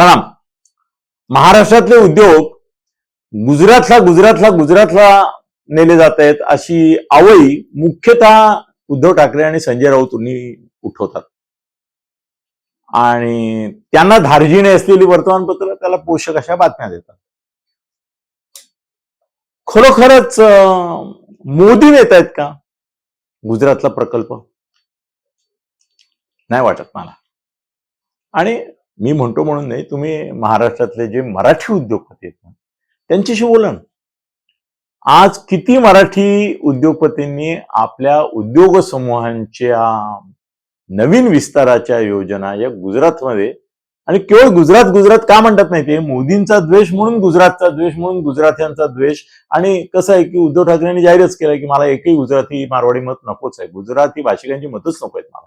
प्रणाम. महाराष्ट्रातले उद्योग गुजरातला गुजरातला गुजरातला नेले जात आहेत. अशी आवई मुख्यतः उद्धव ठाकरे आणि संजय राऊतांनी उठवतात. आणि त्यांना धार्जिणे असलेली वर्तमानपत्र त्याला पोषक अशा बातम्या देतात. खरोखरच मोदी नेत आहेत का? गुजरातला प्रकल्प? नाही वाटत मला. आणि मी म्हणतो म्हणून नाही तुम्ही महाराष्ट्रातले जे मराठी उद्योगपती आहेत त्यांच्याशी बोला ना. आज किती मराठी उद्योगपतींनी आपल्या उद्योग समूहांच्या नवीन विस्ताराच्या योजना या गुजरातमध्ये आणि केवळ गुजरात गुजरात का म्हणतात नाही ते मोदींचा द्वेष म्हणून गुजरातचा द्वेष म्हणून गुजरात्यांचा द्वेष आणि कसं आहे की उद्धव ठाकरेंनी जाहीरच केलं की मला एकही गुजराती मारवाडी मत नकोच आहे. गुजराती भाषिकांची मतच नको आहेत मला.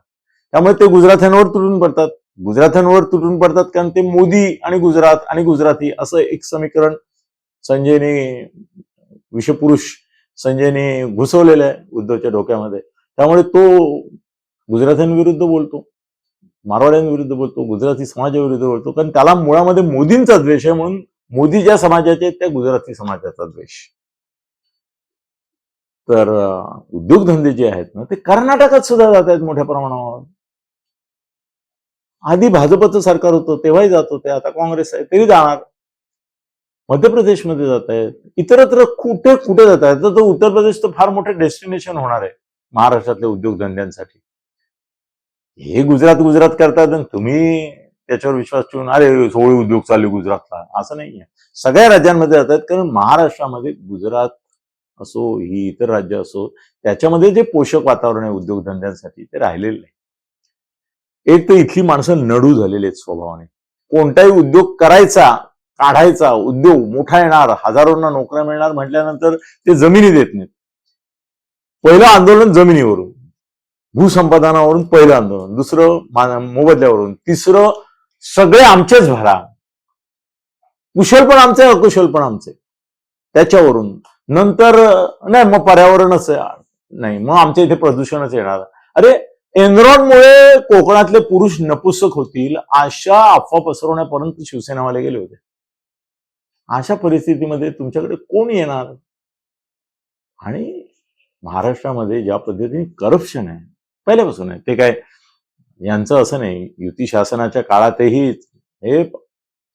त्यामुळे ते गुजरात्यांवर तुटून पडतात. गुजरात्यांवर तुटून पडतात कारण ते मोदी आणि गुजरात आणि गुजराती असं एक समीकरण संजयने विषपुरुष संजयने घुसवलेलं आहे उद्धवच्या डोक्यामध्ये. त्यामुळे तो गुजरात्यांविरुद्ध बोलतो मारवाड्यांविरुद्ध बोलतो गुजराती समाजाविरुद्ध बोलतो कारण त्याला मुळामध्ये मोदींचा द्वेष आहे म्हणून मोदी ज्या समाजाचे आहेत त्या गुजराती समाजाचा द्वेष. तर उद्योगधंदे जे आहेत ना ते कर्नाटकात सुद्धा जात आहेत मोठ्या प्रमाणावर. आधी भाजपचं सरकार होतं तेव्हाही जात होते आता काँग्रेस आहे तरी जाणार. मध्य प्रदेशमध्ये जात आहेत. इतरत्र कुठे कुठे जात आहेत? तर उत्तर प्रदेश तर फार मोठे डेस्टिनेशन होणार आहे महाराष्ट्रातल्या उद्योगधंद्यांसाठी. हे गुजरात गुजरात करतात आणि तुम्ही त्याच्यावर विश्वास ठेवून अरे सोळी उद्योग चालू आहे गुजरातला. असं नाहीये सगळ्या राज्यांमध्ये जात आहेत कारण महाराष्ट्रामध्ये गुजरात असो ही इतर राज्य असो त्याच्यामध्ये जे पोषक वातावरण आहे उद्योगधंद्यांसाठी ते राहिलेलं नाही. एक तर इथली माणसं नडू झालेली आहेत स्वभावाने. कोणताही उद्योग करायचा काढायचा उद्योग मोठा येणार हजारोंना नोकऱ्या मिळणार म्हटल्यानंतर ते जमिनी देत नाहीत. पहिलं आंदोलन जमिनीवरून भूसंपादनावरून पहिलं आंदोलन दुसरं मोबदल्यावरून तिसरं सगळे आमचेच भरा. कुशल पण आमचे अकुशल पण आमचे. त्याच्यावरून. नंतर नाही मग पर्यावरणच आहे. नाही मग आमच्या इथे प्रदूषणच येणार. अरे एनरॉनमुळे कोकणातले पुरुष नपुसक होतील अशा अफवा पसरवण्यापर्यंत शिवसेनावाले गेले होते. अशा परिस्थितीमध्ये तुमच्याकडे कोण येणार? आणि महाराष्ट्रामध्ये ज्या पद्धतीने करप्शन आहे पहिल्यापासून आहे ते काय? यांचं असं नाही युती शासनाच्या काळातही हे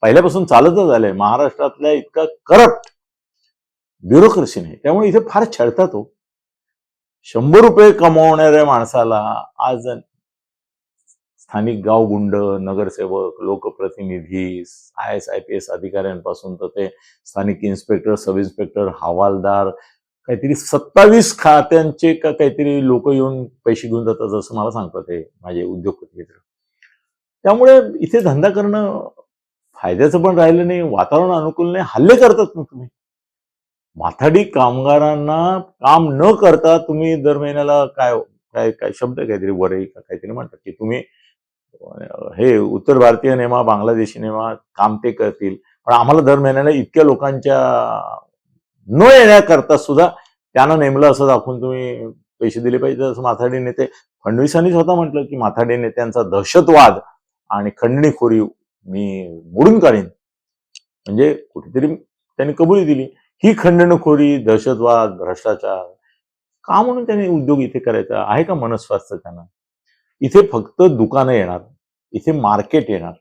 पहिल्यापासून चालतच आलंय. महाराष्ट्रातल्या इतका करप्ट ब्युरोक्रेसी नाही. त्यामुळे इथे फार छळतात हो. शंभर रुपये कमवणाऱ्या माणसाला आज स्थानिक गावगुंड नगरसेवक लोकप्रतिनिधी I S I P S अधिकाऱ्यांपासून तर ते स्थानिक इन्स्पेक्टर सब इन्स्पेक्टर हवालदार काहीतरी सत्तावीस खात्यांचे का काहीतरी लोक येऊन पैसे घेऊन जातात असं मला सांगतात ते माझे उद्योगपती मित्र. त्यामुळे इथे धंदा करणं फायद्याचं पण राहिलं नाही वातावरण अनुकूल नाही हल्ले करतात ना तुम्ही. माथाडी कामगारांना काम न करता तुम्ही दर महिन्याला काय काय काय शब्द काहीतरी वरई का काहीतरी म्हणतात की तुम्ही हे उत्तर भारतीय नेमा बांगलादेशी नेमा काम ते करतील. पण आम्हाला दर महिन्याला इतक्या लोकांच्या न येण्याकरता सुद्धा त्यांना नेमलं असं दाखवून तुम्ही पैसे दिले पाहिजे. असं माथाडी नेते फडणवीसांनी स्वतः म्हटलं की माथाडी नेत्यांचा दहशतवाद आणि खंडणीखोरी मी मोडून काढीन. म्हणजे कुठेतरी त्यांनी कबुली दिली. ही खंडणखोरी दहशतवाद भ्रष्टाचार का म्हणून त्यांनी उद्योग इथे करायचा? आहे का मनस्वास्थ्य त्यांना? इथे फक्त दुकानं येणार इथे मार्केट येणार.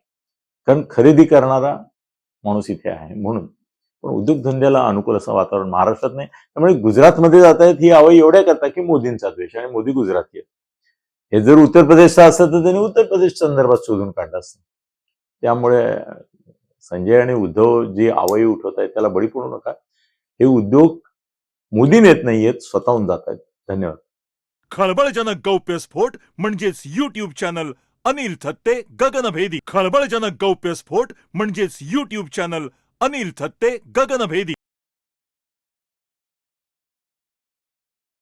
कारण खरेदी करणारा माणूस इथे आहे म्हणून. पण उद्योगधंद्याला अनुकूल असं वातावरण महाराष्ट्रात नाही. त्यामुळे गुजरातमध्ये जात आहेत ही आवई एवढ्या करता की मोदींचा द्वेष आणि मोदी गुजराती आहेत. हे जर उत्तर प्रदेशचा असतं तर त्यांनी उत्तर प्रदेश संदर्भात शोधून काढलं असतं. त्यामुळे संजय आणि उद्धव जी आवई उठवत आहेत त्याला बळी पडू नका. हे उद्योग मोदी नेत नाहीयेत स्वतःहून जात आहेत. धन्यवाद. खळबळजनक गौप्यस्फोट म्हणजेच युट्यूब चॅनल अनिल थत्ते गगनभेदी. खळबळजनक गौप्यस्फोट म्हणजेच युट्यूब चॅनल अनिल थत्ते गगनभेदी.